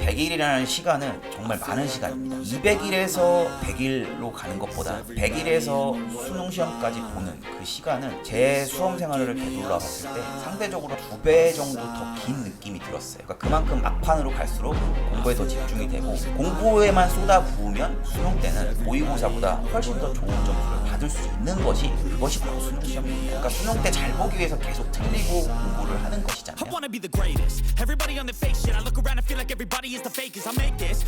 100일이라는 시간은 정말 많은 시간입니다. 200일에서 100일로 가는 것보다 100일에서 수능 시험까지 보는 그 시간은 제 수험 생활을 되돌아 봤을 때 상대적으로 두 배 정도 더 긴 느낌이 들었어요. 그러니까 그만큼 막판으로 갈수록 공부에 더 집중이 되고 공부에만 쏟아 부으면 수능 때는 모의고사보다 훨씬 더 좋은 점수를 받을 수 있는 것이 그것이 바로 수능 시험입니다. 그러니까 수능 때 잘 보기 위해서 계속 틀리고 공부를 하는 것이잖아요.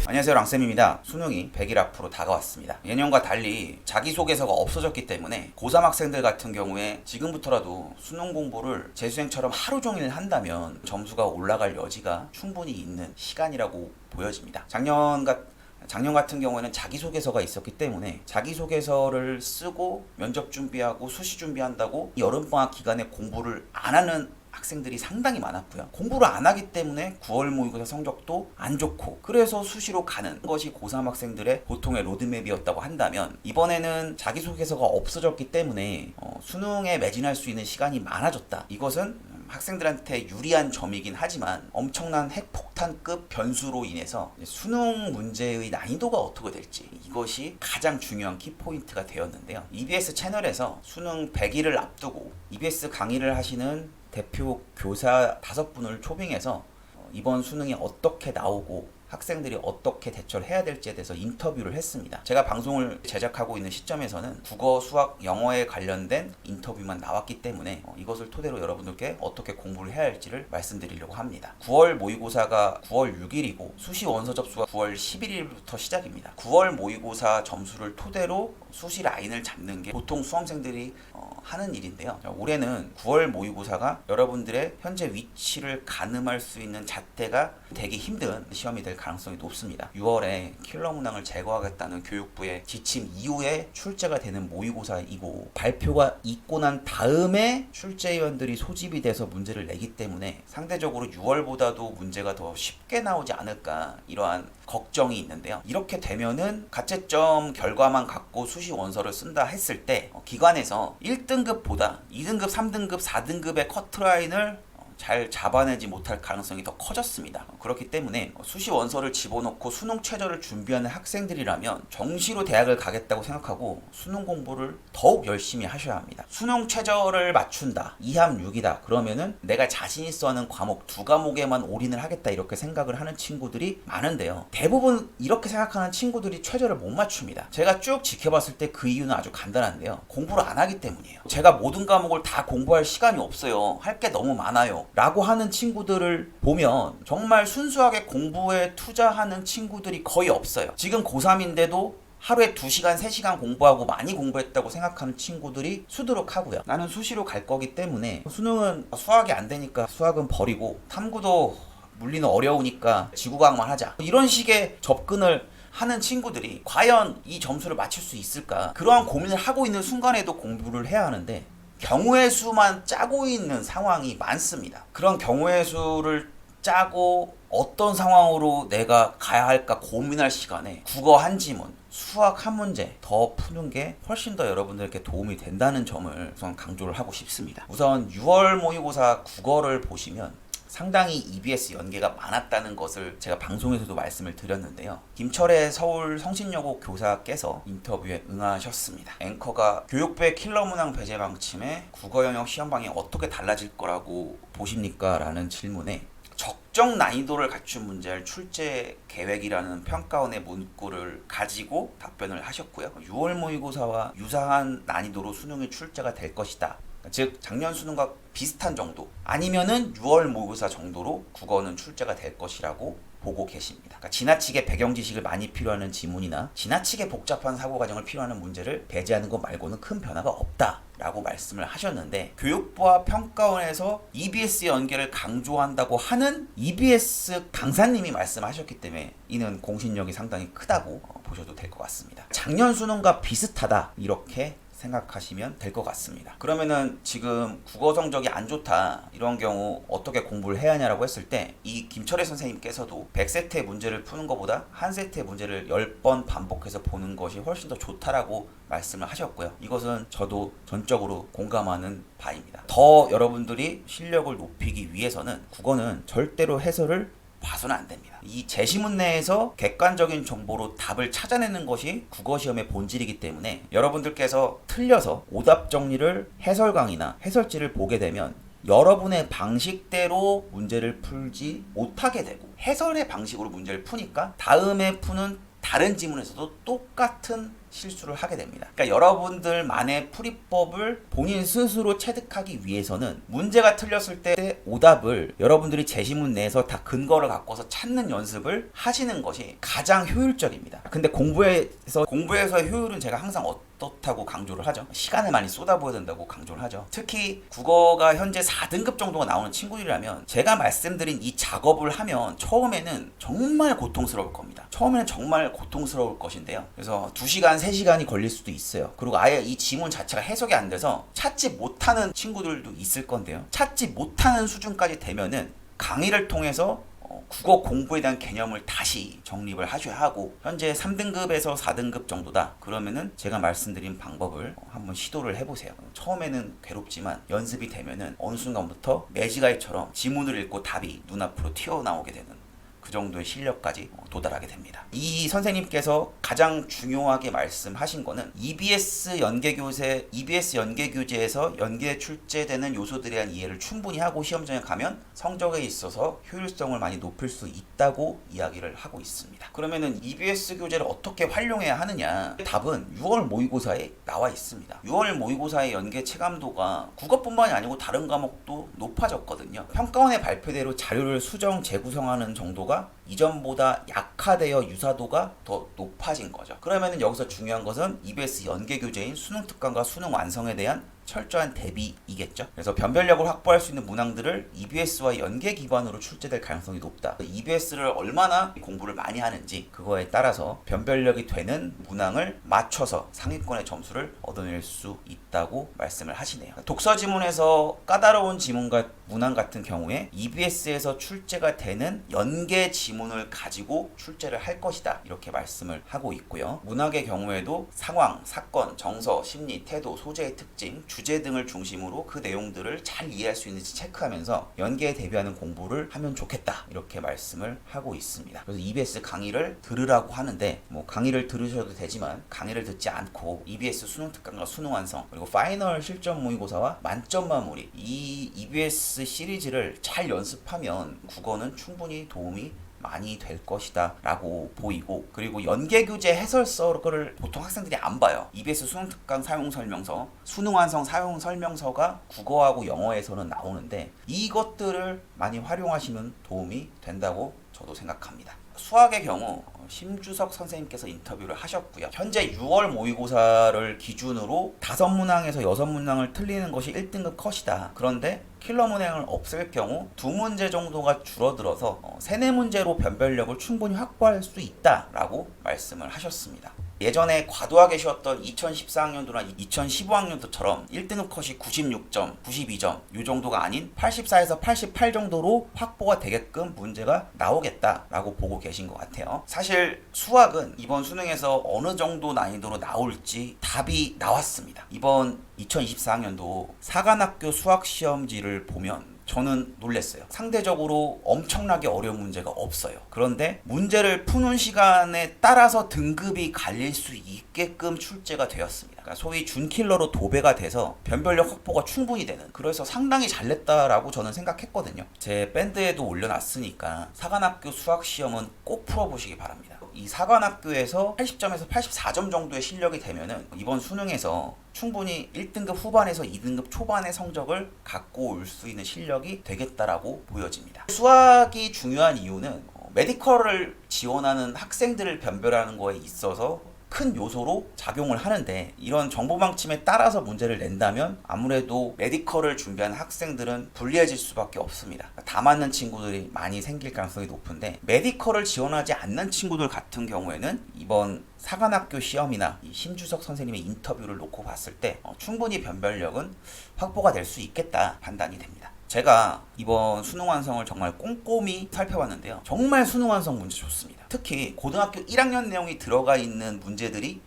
안녕하세요 랑쌤입니다. 수능이 100일 앞으로 다가왔습니다. 예년과 달리 자기소개서가 없어졌기 때문에 고3 학생들 같은 경우에 지금부터라도 수능 공부를 재수생처럼 하루 종일 한다면 점수가 올라갈 여지가 충분히 있는 시간이라고 보여집니다. 작년 같 작년 같은 경우에는 자기소개서가 있었기 때문에 자기소개서를 쓰고 면접 준비하고 수시 준비한다고 이 여름방학 기간에 공부를 안 하는 학생들이 상당히 많았고요. 공부를 안 하기 때문에 9월 모의고사 성적도 안 좋고 그래서 수시로 가는 것이 고3 학생들의 보통의 로드맵이었다고 한다면 이번에는 자기소개서가 없어졌기 때문에 어, 수능에 매진할 수 있는 시간이 많아졌다. 이것은 음, 학생들한테 유리한 점이긴 하지만 엄청난 핵폭탄급 변수로 인해서 수능 문제의 난이도가 어떻게 될지 이것이 가장 중요한 키포인트가 되었는데요. EBS 채널에서 수능 100일을 앞두고 EBS 강의를 하시는 대표 교사 다섯 분을 초빙해서 어, 이번 수능이 어떻게 나오고 학생들이 어떻게 대처를 해야 될지에 대해서 인터뷰를 했습니다. 제가 방송을 제작하고 있는 시점에서는 국어, 수학, 영어에 관련된 인터뷰만 나왔기 때문에 어, 이것을 토대로 여러분들께 어떻게 공부를 해야 할지를 말씀드리려고 합니다. 9월 모의고사가 9월 6일이고 수시 원서 접수가 9월 11일부터 시작입니다. 9월 모의고사 점수를 토대로 수시 라인을 잡는 게 보통 수험생들이 어, 하는 일인데요. 자, 올해는 9월 모의고사가 여러분들의 현재 위치를 가늠할 수 있는 잣대가 되기 힘든 시험이 될 가능성이 높습니다. 6월에 킬러 문항을 제거하겠다는 교육부의 지침 이후에 출제가 되는 모의고사이고 발표가 있고 난 다음에 출제위원들이 소집이 돼서 문제를 내기 때문에 상대적으로 6월보다도 문제가 더 쉽게 나오지 않을까 이러한 걱정이 있는데요. 이렇게 되면은 가채점 결과만 갖고 수시 원서를 쓴다 했을 때 어, 기관에서 1등급보다 2등급, 3등급, 4등급의 커트라인을 어, 잘 잡아내지 못할 가능성이 더 커졌습니다. 어, 그렇기 때문에 어, 수시 원서를 집어넣고 수능 최저를 준비하는 학생들이라면 정시로 대학을 가겠다고 생각하고 수능 공부를 더욱 열심히 하셔야 합니다. 수능 최저를 맞춘다. 2함 6이다. 그러면은 내가 자신 있어 하는 과목 두 과목에만 올인을 하겠다 이렇게 생각을 하는 친구들이 많은데요. 대부분 이렇게 생각하는 친구들이 최저를 못 맞춥니다. 제가 쭉 지켜봤을 때 그 이유는 아주 간단한데요. 공부를 안 하기 때문이에요. 제가 모든 과목을 다 공부할 시간이 없어요. 할 게 너무 많아요. 라고 하는 친구들을 보면 정말 순수하게 공부에 투자하는 친구들이 거의 없어요. 지금 고3인데도 하루에 2시간, 3시간 공부하고 많이 공부했다고 생각하는 친구들이 수두룩하고요. 나는 수시로 갈 거기 때문에 수능은 수학이 안 되니까 수학은 버리고 탐구도 물리는 어려우니까 지구과학만 하자. 이런 식의 접근을 하는 친구들이 과연 이 점수를 맞출 수 있을까? 그러한 고민을 하고 있는 순간에도 공부를 해야 하는데 경우의 수만 짜고 있는 상황이 많습니다. 그런 경우의 수를 짜고 어떤 상황으로 내가 가야 할까 고민할 시간에 국어 한 지문, 수학 한 문제 더 푸는 게 훨씬 더 여러분들께 도움이 된다는 점을 우선 강조를 하고 싶습니다. 우선 6월 모의고사 국어를 보시면 상당히 EBS 연계가 많았다는 것을 제가 방송에서도 말씀을 드렸는데요. 김철의 서울 성신여고 교사께서 인터뷰에 응하셨습니다. 앵커가 교육부의 킬러 문항 배제 방침에 국어 영역 시험방이 어떻게 달라질 거라고 보십니까? 라는 질문에 적정 난이도를 갖춘 문제를 출제 계획이라는 평가원의 문구를 가지고 답변을 하셨고요. 6월 모의고사와 유사한 난이도로 수능이 출제가 될 것이다. 즉 작년 수능과 비슷한 정도 아니면은 6월 모의고사 정도로 국어는 출제가 될 것이라고 보고 계십니다. 그러니까 지나치게 배경 지식을 많이 필요하는 지문이나 지나치게 복잡한 사고 과정을 필요하는 문제를 배제하는 것 말고는 큰 변화가 없다 라고 말씀을 하셨는데 교육부와 평가원에서 EBS 연계를 강조한다고 하는 EBS 강사님이 말씀하셨기 때문에 이는 공신력이 상당히 크다고 어, 보셔도 될 것 같습니다. 작년 수능과 비슷하다 이렇게 생각하시면 될 것 같습니다. 그러면은 지금 국어 성적이 안 좋다 이런 경우 어떻게 공부를 해야 하냐라고 했을 때 이 김철애 선생님께서도 100세트의 문제를 푸는 것보다 한 세트의 문제를 10번 반복해서 보는 것이 훨씬 더 좋다라고 말씀을 하셨고요. 이것은 저도 전적으로 공감하는 바입니다. 더 여러분들이 실력을 높이기 위해서는 국어는 절대로 해설을 봐서는 안 됩니다. 이 제시문 내에서 객관적인 정보로 답을 찾아내는 것이 국어 시험의 본질이기 때문에 여러분들께서 틀려서 오답 정리를 해설 강의나 해설지를 보게 되면 여러분의 방식대로 문제를 풀지 못하게 되고 해설의 방식으로 문제를 푸니까 다음에 푸는 다른 지문에서도 똑같은 실수를 하게 됩니다. 그러니까 여러분들만의 풀이법을 본인 스스로 체득하기 위해서는 문제가 틀렸을 때 오답을 여러분들이 제시문 내에서 다 근거를 갖고서 찾는 연습을 하시는 것이 가장 효율적입니다. 근데 공부에서 공부에서의 효율은 제가 항상 어떻다고 강조를 하죠. 시간을 많이 쏟아부어야 된다고 강조를 하죠. 특히 국어가 현재 4등급 정도가 나오는 친구들이라면 제가 말씀드린 이 작업을 하면 처음에는 정말 고통스러울 겁니다. 처음에는 정말 고통스러울 것인데요. 그래서 2시간, 3시간이 걸릴 수도 있어요. 그리고 아예 이 지문 자체가 해석이 안 돼서 찾지 못하는 친구들도 있을 건데요. 찾지 못하는 수준까지 되면은 강의를 통해서 어, 국어 공부에 대한 개념을 다시 정립을 하셔야 하고 현재 3등급에서 4등급 정도다 그러면은 제가 말씀드린 방법을 어, 한번 시도를 해보세요 처음에는 괴롭지만 연습이 되면은 어느 순간부터 매지가이처럼 지문을 읽고 답이 눈앞으로 튀어나오게 되는 그 정도의 실력까지 어, 도달하게 됩니다. 이 선생님께서 가장 중요하게 말씀하신 거는 EBS 연계교재, EBS 연계교재에서 연계 출제되는 요소들에 대한 이해를 충분히 하고 시험장에 가면 성적에 있어서 효율성을 많이 높일 수 있다고 이야기를 하고 있습니다. 그러면은 EBS 교재를 어떻게 활용해야 하느냐? 답은 6월 모의고사에 나와 있습니다. 6월 모의고사의 연계 체감도가 국어뿐만이 아니고 다른 과목도 높아졌거든요. 평가원의 발표대로 자료를 수정 재구성하는 정도가 이전보다 약화되어 유사도가 더 높아진 거죠. 그러면은 여기서 중요한 것은 EBS 연계 교재인 수능 특강과 수능 완성에 대한 철저한 대비이겠죠. 그래서 변별력을 확보할 수 있는 문항들을 EBS와 연계 기반으로 출제될 가능성이 높다. EBS를 얼마나 공부를 많이 하는지 그거에 따라서 변별력이 되는 문항을 맞춰서 상위권의 점수를 얻어낼 수 있다고 말씀을 하시네요. 독서 지문에서 까다로운 지문과 문항 같은 경우에 EBS에서 출제가 되는 연계 지문을 가지고 출제를 할 것이다. 이렇게 말씀을 하고 있고요. 문학의 경우에도 상황, 사건, 정서, 심리, 태도, 소재의 특징, 주제 등을 중심으로 그 내용들을 잘 이해할 수 있는지 체크하면서 연계에 대비하는 공부를 하면 좋겠다. 이렇게 말씀을 하고 있습니다. 그래서 EBS 강의를 들으라고 하는데 뭐 강의를 들으셔도 되지만 강의를 듣지 않고 EBS 수능 특강과 수능 완성 그리고 파이널 실전 모의고사와 만점 마무리 이 EBS 시리즈를 잘 연습하면 국어는 충분히 도움이 많이 될 것이다 라고 보이고 그리고 연계교재 해설서를 보통 학생들이 안 봐요. EBS 수능 특강 사용 설명서 수능 완성 사용 설명서가 국어하고 영어에서는 나오는데 이것들을 많이 활용하시면 도움이 된다고 저도 생각합니다. 수학의 경우 어, 심주석 선생님께서 인터뷰를 하셨고요. 현재 6월 모의고사를 기준으로 다섯 문항에서 여섯 문항을 틀리는 것이 1등급 컷이다. 그런데 킬러 문항을 없앨 경우 두 문제 정도가 줄어들어서 어, 세네 문제로 변별력을 충분히 확보할 수 있다라고 말씀을 하셨습니다. 예전에 과도하게 쉬었던 2014학년도나 2015학년도처럼 1등급 컷이 96점, 92점 이 정도가 아닌 84에서 88 정도로 확보가 되게끔 문제가 나오겠다라고 보고 계신 것 같아요. 사실 수학은 이번 수능에서 어느 정도 난이도로 나올지 답이 나왔습니다. 이번 2024학년도 사관학교 수학 시험지를 보면 저는 놀랬어요. 상대적으로 엄청나게 어려운 문제가 없어요. 그런데 문제를 푸는 시간에 따라서 등급이 갈릴 수 있게끔 출제가 되었습니다. 그러니까 소위 준킬러로 도배가 돼서 변별력 확보가 충분히 되는 그래서 상당히 잘 냈다라고 저는 생각했거든요. 제 밴드에도 올려놨으니까 사관학교 수학 시험은 꼭 풀어보시기 바랍니다. 이 사관학교에서 80점에서 84점 정도의 실력이 되면은 이번 수능에서 충분히 1등급 후반에서 2등급 초반의 성적을 갖고 올 수 있는 실력이 되겠다라고 보여집니다. 수학이 중요한 이유는 어, 메디컬을 지원하는 학생들을 변별하는 거에 있어서 큰 요소로 작용을 하는데 이런 정보 방침에 따라서 문제를 낸다면 아무래도 메디컬을 준비하는 학생들은 불리해질 수밖에 없습니다. 다 맞는 친구들이 많이 생길 가능성이 높은데 메디컬을 지원하지 않는 친구들 같은 경우에는 이번 사관학교 시험이나 이 심주석 선생님의 인터뷰를 놓고 봤을 때 어, 충분히 변별력은 확보가 될 수 있겠다 판단이 됩니다. 제가 이번 수능 완성을 정말 꼼꼼히 살펴봤는데요. 정말 수능 완성 문제 좋습니다. 특히 고등학교 1학년 내용이 들어가 있는 문제들이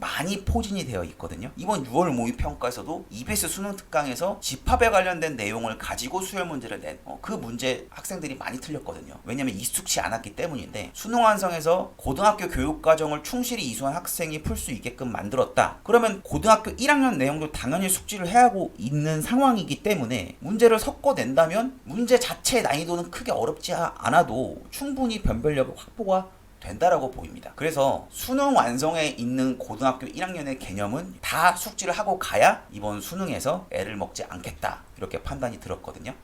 많이 포진이 되어 있거든요. 이번 6월 모의 평가에서도 EBS 수능 특강에서 집합에 관련된 내용을 가지고 수열 문제를 낸 그 문제 학생들이 많이 틀렸거든요. 왜냐면 익숙치 않았기 때문인데 수능 완성에서 고등학교 교육 과정을 충실히 이수한 학생이 풀 수 있게끔 만들었다. 그러면 고등학교 1학년 내용도 당연히 숙지를 해야 하고 있는 상황이기 때문에 문제를 섞어낸다면 문제 자체의 난이도는 크게 어렵지 않아도 충분히 변별력 확보가 된다라고 보입니다. 그래서 수능 완성에 있는 고등학교 1학년의 개념은 다 숙지를 하고 가야 이번 수능에서 애를 먹지 않겠다. 이렇게 판단이 들었거든요.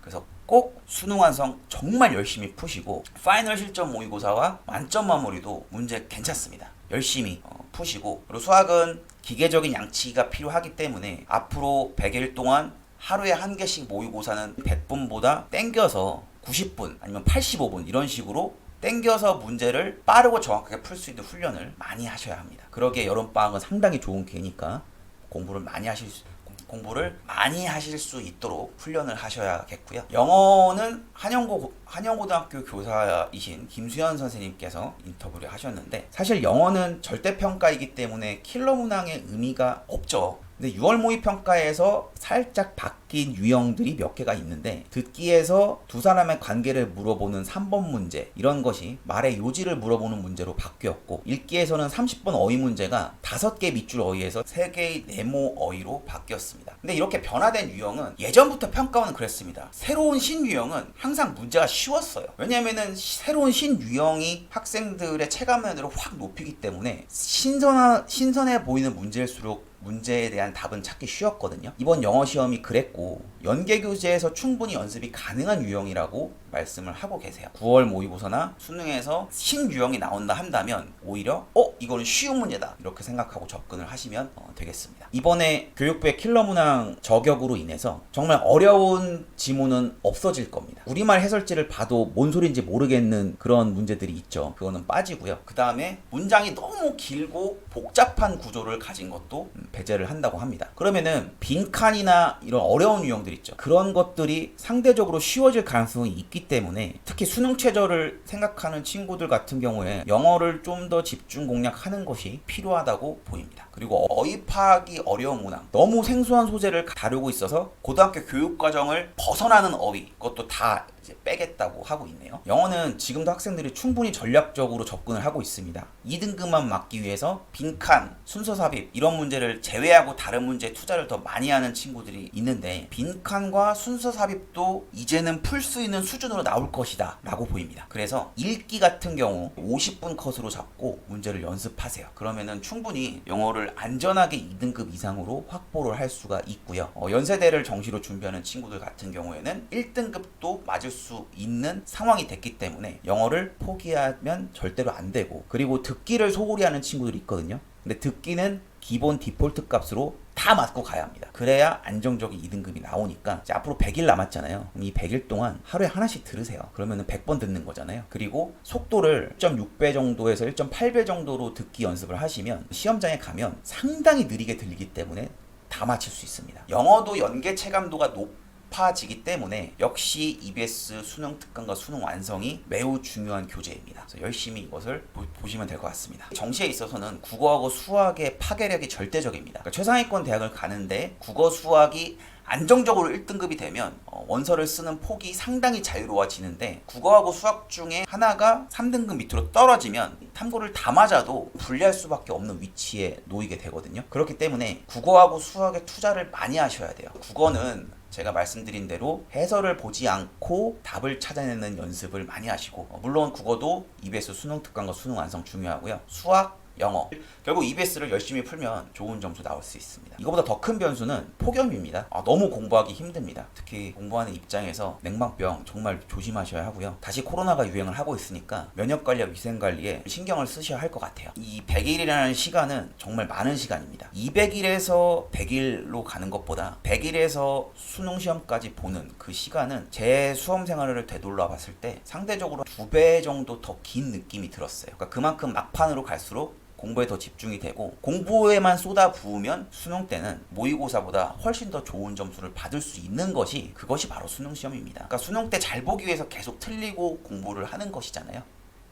그래서 꼭 수능 완성 정말 열심히 푸시고 파이널 실전 모의고사와 만점 마무리도 문제 괜찮습니다. 열심히 어, 푸시고 그리고 수학은 기계적인 양치가 필요하기 때문에 앞으로 100일 동안 하루에 한 개씩 모의고사는 100분보다 땡겨서 90분 아니면 85분 이런 식으로 땡겨서 문제를 빠르고 정확하게 풀 수 있는 훈련을 많이 하셔야 합니다. 그러기에 여름방학은 상당히 좋은 기회니까 공부를 많이 하실 수, 공- 공부를 많이 하실 수 있도록 훈련을 하셔야겠고요. 영어는 한영고 한영고등학교 교사이신 김수현 선생님께서 인터뷰를 하셨는데 사실 영어는 절대 평가이기 때문에 킬러 문항의 의미가 없죠. 근데 6월 모의 평가에서 살짝 바뀐 유형들이 몇 개가 있는데 듣기에서 두 사람의 관계를 물어보는 3번 문제 이런 것이 말의 요지를 물어보는 문제로 바뀌었고 읽기에서는 30번 어휘 문제가 5개 밑줄 어휘에서 3개의 네모 어휘로 바뀌었습니다. 근데 이렇게 변화된 유형은 예전부터 평가원은 그랬습니다. 새로운 신유형은 항상 문제가 쉬웠어요. 왜냐면은 새로운 신유형이 학생들의 체감면을 확 높이기 때문에 신선한 신선해 보이는 문제일수록 문제에 대한 답은 찾기 쉬웠거든요. 이번 영어 시험이 그랬고 연계 교재에서 충분히 연습이 가능한 유형이라고 말씀을 하고 계세요. 9월 모의고사나 수능에서 신유형이 나온다 한다면 오히려 어 이거는 쉬운 문제다 이렇게 생각하고 접근을 하시면 어, 되겠습니다. 이번에 교육부의 킬러 문항 저격으로 인해서 정말 어려운 지문은 없어질 겁니다. 우리말 해설지를 봐도 뭔 소리인지 모르겠는 그런 문제들이 있죠. 그거는 빠지고요. 그 다음에 문장이 너무 길고 복잡한 구조를 가진 것도 음, 배제를 한다고 합니다. 그러면은 빈칸이나 이런 어려운 유형들 있죠. 그런 것들이 상대적으로 쉬워질 가능성이 있기 때문에 특히 수능 최저를 생각하는 친구들 같은 경우에 영어를 좀 더 집중 공략 하는 것이 필요하다고 보입니다. 그리고 어휘 파악이 어려운 문항, 너무 생소한 소재를 다루고 있어서 고등학교 교육 과정을 벗어나는 어휘, 그것도 다 이제 빼겠다고 하고 있네요. 영어는 지금도 학생들이 충분히 전략적으로 접근을 하고 있습니다. 2등급만 막기 위해서 빈칸, 순서 삽입 이런 문제를 제외하고 다른 문제에 투자를 더 많이 하는 친구들이 있는데 빈칸과 순서 삽입도 이제는 풀 수 있는 수준으로 나올 것이다 라고 보입니다. 그래서 읽기 같은 경우 50분 컷으로 잡고 문제를 연습하세요. 그러면은 충분히 영어를 안전하게 2등급 이상으로 확보를 할 수가 있고요. 어, 연세대를 정시로 준비하는 친구들 같은 경우에는 1등급도 맞을 수 있는 상황이 됐기 때문에 영어를 포기하면 절대로 안 되고 그리고 듣기를 소홀히 하는 친구들이 있거든요. 근데 듣기는 기본 디폴트 값으로 다 맞고 가야 합니다. 그래야 안정적인 2등급이 나오니까 이제 앞으로 100일 남았잖아요. 이 100일 동안 하루에 하나씩 들으세요. 그러면은 100번 듣는 거잖아요. 그리고 속도를 1.6배 정도에서 1.8배 정도로 듣기 연습을 하시면 시험장에 가면 상당히 느리게 들리기 때문에 다 맞힐 수 있습니다. 영어도 연계 체감도가 높 아지기 때문에 역시 EBS 수능 특강과 수능 완성이 매우 중요한 교재입니다. 그래서 열심히 이것을 보, 시면 될 것 같습니다. 정시에 있어서는 국어하고 수학의 파괴력이 절대적입니다. 그러니까 최상위권 대학을 가는데 국어 수학이 안정적으로 1등급이 되면 어, 원서를 쓰는 폭이 상당히 자유로워지는데 국어하고 수학 중에 하나가 3등급 밑으로 떨어지면 탐구를 다 맞아도 불리할 수밖에 없는 위치에 놓이게 되거든요. 그렇기 때문에 국어하고 수학에 투자를 많이 하셔야 돼요. 국어는 제가 말씀드린 대로 해설을 보지 않고 답을 찾아내는 연습을 많이 하시고 어, 물론 국어도 EBS 수능 특강과 수능 완성 중요하고요. 수학 영어. 결국 EBS를 열심히 풀면 좋은 점수 나올 수 있습니다. 이거보다 더 큰 변수는 폭염입니다. 아, 너무 공부하기 힘듭니다. 특히 공부하는 입장에서 냉방병 정말 조심하셔야 하고요. 다시 코로나가 유행을 하고 있으니까 면역 관리와 위생 관리에 신경을 쓰셔야 할 것 같아요. 이 100일이라는 시간은 정말 많은 시간입니다. 200일에서 100일로 가는 것보다 100일에서 수능 시험까지 보는 그 시간은 제 수험 생활을 되돌려 봤을 때 상대적으로 두 배 정도 더 긴 느낌이 들었어요. 그러니까 그만큼 막판으로 갈수록 공부에 더 집중이 되고 공부에만 쏟아 부으면 수능 때는 모의고사보다 훨씬 더 좋은 점수를 받을 수 있는 것이 그것이 바로 수능 시험입니다. 그러니까 수능 때 잘 보기 위해서 계속 틀리고 공부를 하는 것이잖아요.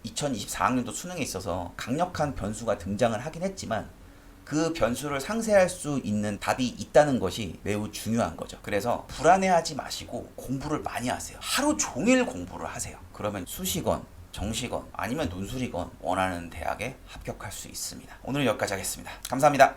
2024학년도 수능에 있어서 강력한 변수가 등장을 하긴 했지만 그 변수를 상쇄할 수 있는 답이 있다는 것이 매우 중요한 거죠. 그래서 불안해하지 마시고 공부를 많이 하세요. 하루 종일 공부를 하세요. 그러면 수시건 정시건 아니면 논술이건 원하는 대학에 합격할 수 있습니다. 오늘 여기까지 하겠습니다. 감사합니다.